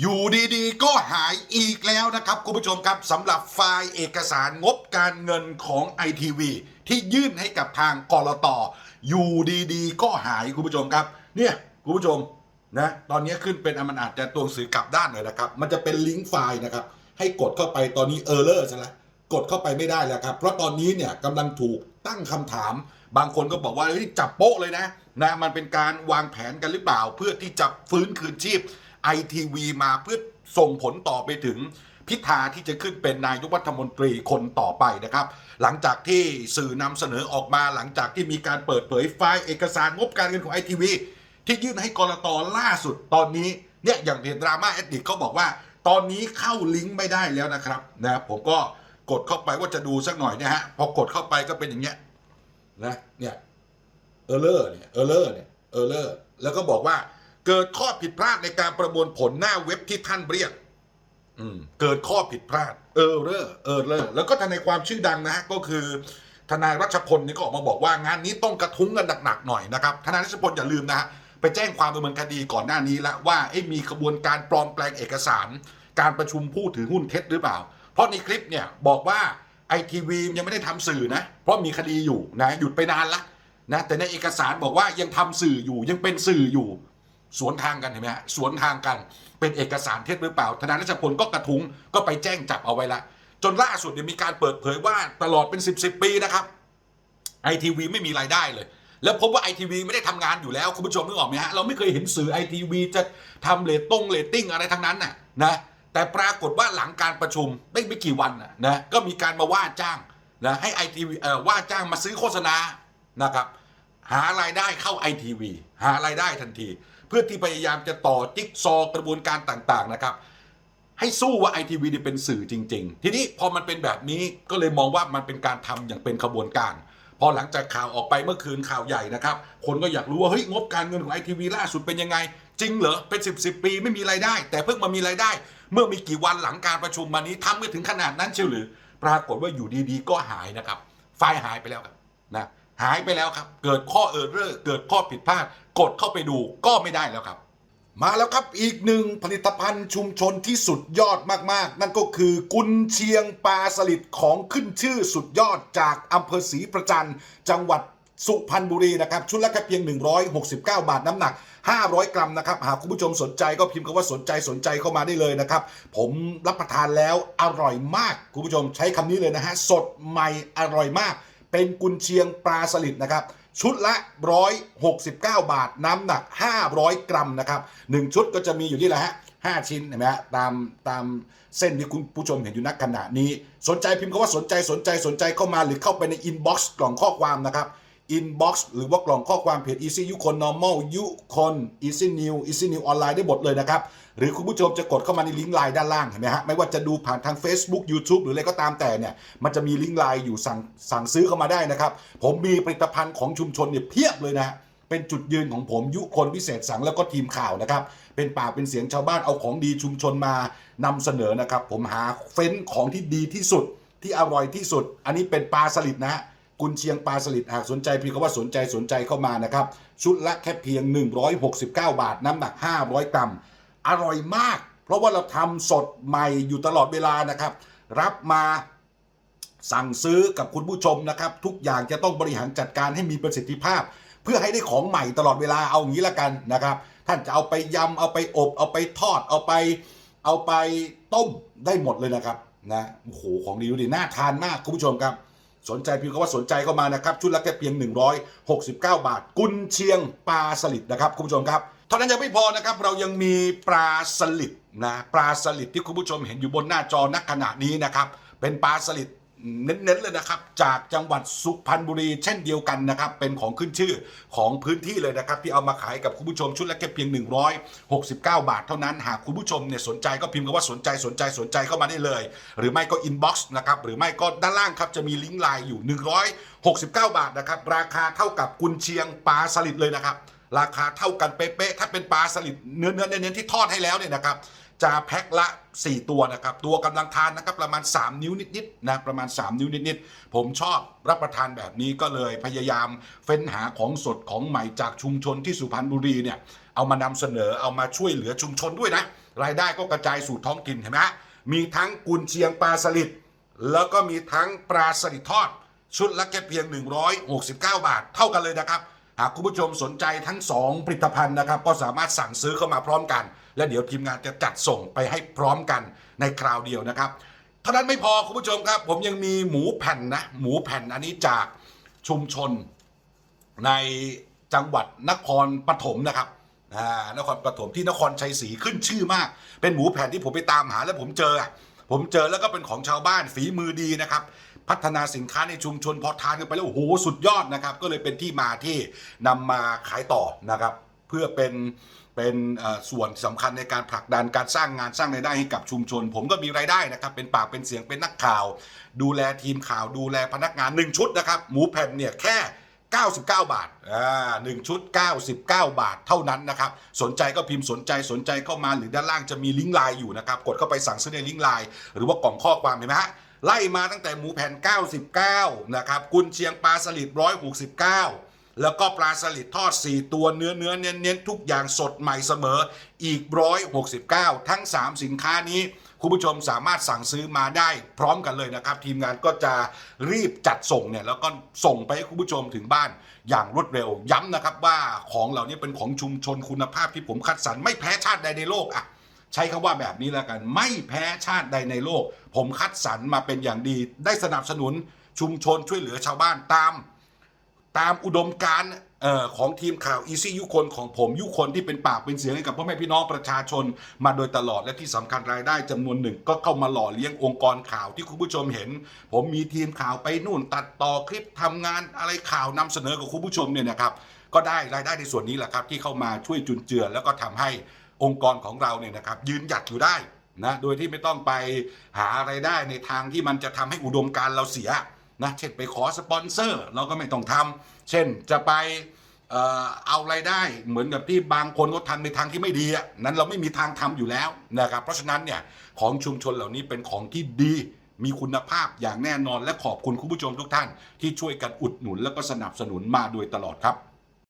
อยู่ดีๆ ก็หายอีกแล้วนะครับ คุณผู้ชมครับสำหรับไฟล์เอกสารงบการเงินของ ITV ที่ยื่นให้กับทางกรตออยู่ดีๆ ก็หายคุณผู้ชมครับ เนี่ยคุณผู้ชมนะตอนนี้ขึ้นเป็นอมันอาจจะตัวหนังสือกลับด้านเลยนะครับ มันจะเป็นลิงก์ไฟล์นะครับ ให้กดเข้าไปตอนนี้เออร์เลอร์ใช่ไหมกดเข้าไปไม่ได้แล้วครับ เพราะตอนนี้เนี่ยกำลังถูกตั้งคำถาม บางคนก็บอกว่าเฮ้ยจับโป๊ะเลยนะนะมันเป็นการวางแผนกันหรือเปล่า เพื่อที่จะฟื้นคืนชีพ ITV มาเพื่อส่งผลต่อไปถึงพิธาที่จะขึ้นเป็นนายกรัฐมนตรีคนต่อไปนะครับ หลังจากที่สื่อนำเสนอออกมาหลังจากที่มีการเปิดเผยไฟล์เอกสารงบการเงินของ ITV ที่ยื่นให้กรตล่าสุดตอนนี้เนี่ยอย่างเพจดราม่าแอดดิกเขาบอกว่า ตอนนี้เข้าลิงก์ไม่ได้แล้วนะครับนะผมก็กดเข้าไปว่าจะดูสักหน่อยเนะฮะพอกดเข้าไปก็เป็นอย่างเงี้ยนะเนี่ยเออร์เลอร์เนี่ยเออร์เลอร์เนี่ยเออร์เลอร์แล้วก็บอกว่า เกิดข้อผิดพลาดในการประมวลผลหน้าเว็บที่ท่านเรียกเกิดข้อผิดพลาด เออร์เลอร์เออร์เลอร์แล้วก็ทนายความชื่อดังนะฮะก็คือ ทนายรัชพลนี่ก็ออกมาบอกว่างานนี้ต้องกระทุ้งกันหนักๆหน่อยนะครับทนายรัชพลอย่าลืมนะฮะไปแจ้งความดำเนินคดีก่อนหน้านี้ล้วว่าเอ๊ะมีขบวนการปลอมแปลงเอกสาร การประชุมผู้ถือหุ้นเท็จหรือเปล่า เพราะในคลิปเนี่ยบอกว่าไอทีวียังไม่ได้ทำสื่อนะ เพราะมีคดีอยู่นะหยุดไปนานละนะแต่ในเอกสารบอกว่ายังทำสื่ออยู่ยังเป็นสื่ออยู่ สวนทางกันเห็นไหมฮะสวนทางกันเป็นเอกสารเท็จหรือเปล่าทนายรัชพลก็กระทุ้งก็ไปแจ้งจับเอาไว้ละ จนล่าสุดเนี่ยมีการเปิดเผยว่าตลอดเป็น 10บสปีนะครับไอทีวีไม่มีรายได้เลย แล้วพบว่าไอทีวีไม่ได้ทำงานอยู่แล้ว คุณผู้ชมนึกออกไหมฮะ เราไม่เคยเห็นสื่อไอทีวีจะทำเรตต้งเรตติ้งอะไรทั้งนั้นน่ะนะแต่ปรากฏว่าหลังการประชุมได้ไม่กี่วันนะก็มีการมาว่าจ้างนะให้ไอทีวีว่าจ้างมาซื้อโฆษณานะครับหารายได้เข้าไอทีวีหารายได้ทันที เพื่อที่พยายามจะต่อจิ๊กซอกระบวนการต่างๆนะครับ ให้สู้ว่าไอทีวีเป็นสื่อจริง ๆ ทีนี้พอมันเป็นแบบนี้ก็เลยมองว่ามันเป็นการทำอย่างเป็นขบวนการ พอหลังจากข่าวออกไปเมื่อคืนข่าวใหญ่นะครับ คนก็อยากรู้ว่าเฮ้ยงบการเงินของไอทีวีล่าสุดเป็นยังไง จริงเหรอเป็น 10บสปีไม่มีรายได้ แต่เพิ่งมามีรายได้ เมื่อมีกี่วันหลังการประชุมมานี้ทำไม่ถึงขนาดนั้นเชียวหรือ ปรากฏว่าอยู่ดีๆ ก็หายนะครับ ไฟล์หายไปแล้วครับนะหายไปแล้วครับ เกิดข้อเออร์เรอร์เกิดข้อผิดพลาด กดเข้าไปดูก็ไม่ได้แล้วครับ มาแล้วครับอีกหนึ่งผลิตภัณฑ์ชุมชนที่สุดยอดมากๆ นั่นก็คือกุนเชียงปลาสลิดของขึ้นชื่อสุดยอดจากอำเภอศรีประจันจังหวัดสุพรรณบุรีนะครับชุดละแค่เพียง 169 บาทน้ำหนัก 500 กรัมนะครับหากคุณผู้ชมสนใจก็พิมพ์คำว่าสนใจสนใจเข้ามาได้เลยนะครับ ผมรับประทานแล้วอร่อยมาก คุณผู้ชมใช้คำนี้เลยนะฮะ สดใหม่อร่อยมาก เป็นกุนเชียงปลาสลิดนะครับ ชุดละ 169 บาท น้ำหนัก 500 กรัมนะครับหนึ่งชุดก็จะมีอยู่นี่แหละฮะ5ชิ้นเห็นไหมฮะตามตามเส้นที่คุณผู้ชมเห็นอยู่นักขณะนี้ สนใจพิมพ์คำว่าสนใจสนใจสนใจเข้ามาหรือเข้าไปในอินบ็อกซ์กล่องข้อความนะครับ อินบ็อกซ์หรือว่ากล่องข้อความเพจ Easy ยุคน normal ยุคน Easy New Easy New ออนไลน์ได้หมดเลยนะครับ หรือคุณผู้ชมจะกดเข้ามาในลิงก์ไลน์ด้านล่างเห็นไหมฮะไม่ว่าจะดูผ่านทาง Facebook YouTube หรืออะไรก็ตามแต่เนี่ย มันจะมีลิงก์ไลน์อยู่สั่งสั่งซื้อเข้ามาได้นะครับ ผมมีผลิตภัณฑ์ของชุมชนเนี่ยเพียบเลยนะเป็นจุดยืนของผมยุคนพิเศษสังแล้วก็ทีมข่าวนะครับ เป็นปากเป็นเสียงชาวบ้านเอาของดีชุมชนมานำเสนอนะครับ ผมหาเฟ้นของที่ดีที่สุดที่อร่อยที่สุด อันนี้เป็นปลาสลิดนะฮะ กุนเชียงปลาสลิดหากสนใจพิมพ์คำว่าสนใจสนใจเข้ามานะครับ ชุดละแค่เพียง 169 บาท น้ำหนัก 500 กรัม อร่อยมาก เพราะว่าเราทำสดใหม่อยู่ตลอดเวลานะครับ รับมาสั่งซื้อกับคุณผู้ชมนะครับ ทุกอย่างจะต้องบริหารจัดการให้มีประสิทธิภาพ เพื่อให้ได้ของใหม่ตลอดเวลาเอางี้ละกันนะครับ ท่านจะเอาไปยำเอาไปอบ เอาไปทอด เอาไป เอาไปต้มได้หมดเลยนะครับนะโอ้โหของดีดูดิน่าทานมากคุณผู้ชมครับ สนใจพิมพ์คำว่าสนใจเข้ามานะครับ ชุดละแค่เพียง 169 บาท กุนเชียงปลาสลิดนะครับคุณผู้ชมครับเท่านั้นยังไม่พอนะครับ เรายังมีปลาสลิดนะปลาสลิดที่คุณผู้ชมเห็นอยู่บนหน้าจอนักขณะนี้นะครับ เป็นปลาสลิด เน้นๆเลยนะครับจากจังหวัดสุพรรณบุรี เช่นเดียวกันนะครับ เป็นของขึ้นชื่อของพื้นที่เลยนะครับ ที่เอามาขายกับคุณผู้ชมชุดละแค่เพียง 169 บาทเท่านั้นหากคุณผู้ชมเนี่ยสนใจก็พิมพ์คำว่าสนใจสนใจสนใจเข้ามาได้เลย หรือไม่ก็อินบ็อกซ์นะครับ หรือไม่ก็ด้านล่างครับจะมีลิงก์ไลน์อยู่ 169 บาทนะครับ ราคาเท่ากับกุนเชียงปลาสลิดเลยนะครับ ราคาเท่ากันเป๊ะๆถ้าเป็นปลาสลิดเนื้อเนื้อเน้นๆที่ทอดให้แล้วเนี่ยนะครับ จะแพ็คละ 4 ตัวนะครับ ตัวกำลังทานนะครับประมาณ 3 นิ้วนิดๆนะประมาณ 3 นิ้วนิดๆผมชอบรับประทานแบบนี้ก็เลยพยายามเฟ้นหาของสดของใหม่จากชุมชนที่สุพรรณบุรีเนี่ยเอามานำเสนอเอามาช่วยเหลือชุมชนด้วยนะ รายได้ก็กระจายสู่ท้องถิ่นเห็นไหมฮะมีทั้งกุนเชียงปลาสลิดแล้วก็มีทั้งปลาสลิดทอด ชุดละแค่เพียง 169 บาท เท่ากันเลยนะครับ หากคุณผู้ชมสนใจทั้ง 2 ผลิตภัณฑ์นะครับ ก็สามารถสั่งซื้อเข้ามาพร้อมกัน และเดี๋ยวทีมงานจะจัดส่งไปให้พร้อมกันในคราวเดียวนะครับเท่านั้นไม่พอคุณผู้ชมครับ ผมยังมีหมูแผ่นนะ หมูแผ่นอันนี้จากชุมชนในจังหวัดนครปฐมนะครับอ่านครปฐมที่นครชัยศรีขึ้นชื่อมาก เป็นหมูแผ่นที่ผมไปตามหาแล้วผมเจอ ผมเจอแล้วก็เป็นของชาวบ้านฝีมือดีนะครับ พัฒนาสินค้าในชุมชนพอทานกันไปแล้วโอ้โหสุดยอดนะครับ ก็เลยเป็นที่มาที่นำมาขายต่อนะครับ เพื่อเป็นเป็นส่วนสำคัญในการผลักดันการสร้างงานสร้างรายได้ให้กับชุมชน ผมก็มีรายได้นะครับ เป็นปากเป็นเสียงเป็นนักข่าว ดูแลทีมข่าวดูแลพนักงานหนึ่งชุดนะครับ หมูแผ่นเนี่ยแค่ 99 บาทอ่าหนึ่งชุด 99 บาทเท่านั้นนะครับ สนใจก็พิมพ์สนใจสนใจเข้ามาหรือด้านล่างจะมีลิงก์ไลน์อยู่นะครับ กดเข้าไปสั่งซื้อในลิงก์ไลน์หรือว่ากล่องข้อความเห็นไหมฮะ ไล่มาตั้งแต่หมูแผ่น 99 นะครับ กุนเชียงปลาสลิด169 แล้วก็ปลาสลิดทอด 4 ตัวเนื้อเนื้อเน้นเน้นๆทุกอย่างสดใหม่เสมออีก 169 ทั้ง 3 สินค้านี้คุณผู้ชมสามารถสั่งซื้อมาได้พร้อมกันเลยนะครับ ทีมงานก็จะรีบจัดส่งเนี่ยแล้วก็ส่งไปให้คุณผู้ชมถึงบ้านอย่างรวดเร็ว ย้ำนะครับว่าของเหล่านี้เป็นของชุมชนคุณภาพที่ผมคัดสรรไม่แพ้ชาติใดในโลกอะ ใช้คำว่าแบบนี้แล้วกัน ไม่แพ้ชาติใดในโลก ผมคัดสรรมาเป็นอย่างดี ได้สนับสนุนชุมชนช่วยเหลือชาวบ้านตาม ตามอุดมการออของทีมข่าวอีซี่ยุคนของผมยุคนที่เป็นปากเป็นเสียงให้กับพ่อแม่พี่น้องประชาชน มาโดยตลอดและที่สำคัญรายได้จำนวนหนึ่ง ก็เข้ามาหล่อเลี้ยงองค์กรข่าวที่คุณผู้ชมเห็น ผมมีทีมข่าวไปนู่นตัดต่อคลิปทำงานอะไรข่าวนำเสนอกับคุณผู้ชมเนี่ยนะครับก็ได้รายได้ในส่วนนี้แหละครับที่เข้ามาช่วยจุนเจือแล้วก็ทำให้ องค์กรของเราเนี่ยนะครับยืนหยัดอยู่ได้นะโดยที่ไม่ต้องไปหาไรายได้ในทางที่มันจะทำให้อุดมการเราเสียนะเช่นไปขอสปอนเซอร์ เราก็ไม่ต้องทำเช่นจะไปเอ่อเอาไรายได้เหมือนกับที่บางคนเขาทำในทางที่ไม่ดีนั้นเราไม่มีทางทำอยู่แล้วนะครับเพราะฉะนั้นเนี่ยของชุมชนเหล่านี้เป็นของที่ดีมีคุณภาพอย่างแน่นอนและขอบคุณคุณผู้ชมทุกท่าน ที่ช่วยกันอุดหนุนแล้วก็สนับสนุนมาโดยตลอดครับ